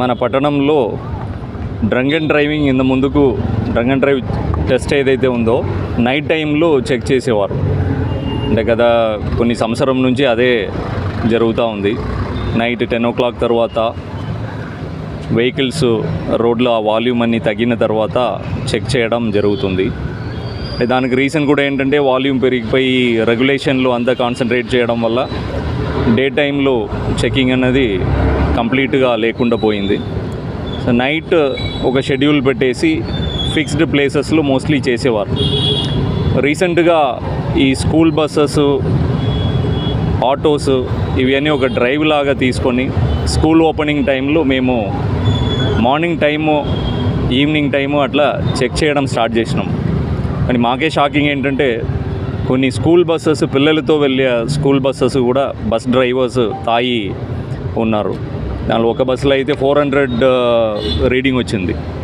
మన పట్టణంలో drunk and driving ఇంత ముందుకు డ్రంక్ అండ్ డ్రైవ్ టెస్ట్ ఏదైతే ఉందో నైట్ టైంలో చెక్ చేసేవారు. అంటే గత కొన్ని సంవత్సరం నుంచి అదే జరుగుతూ ఉంది. నైట్ టెన్ ఓ క్లాక్ తర్వాత వెహికల్స్ రోడ్లో ఆ వాల్యూమ్ అన్ని తగ్గిన తర్వాత చెక్ చేయడం జరుగుతుంది. దానికి రీజన్ కూడా ఏంటంటే వాల్యూమ్ పెరిగిపోయి రెగ్యులేషన్లు అంతా కాన్సన్ట్రేట్ చేయడం వల్ల డే టైంలో చెకింగ్ అనేది కంప్లీట్గా లేకుండా పోయింది. సో నైట్ ఒక షెడ్యూల్ పెట్టేసి ఫిక్స్డ్ ప్లేసెస్లో మోస్ట్లీ చేసేవారు. రీసెంట్గా ఈ స్కూల్ బస్సెస్ ఆటోస్ ఇవన్నీ ఒక డ్రైవ్ లాగా తీసుకొని స్కూల్ ఓపెనింగ్ టైంలో మేము మార్నింగ్ టైము ఈవినింగ్ టైము అట్లా చెక్ చేయడం స్టార్ట్ చేసినాం. కానీ మాకే షాకింగ్ ఏంటంటే కొన్ని స్కూల్ బస్సెస్ పిల్లలతో వెళ్ళే స్కూల్ బస్సెస్ కూడా బస్ డ్రైవర్స్ తాగి ఉన్నారు. దానిలో ఒక బస్సులో అయితే ఫోర్ హండ్రెడ్ రీడింగ్ వచ్చింది.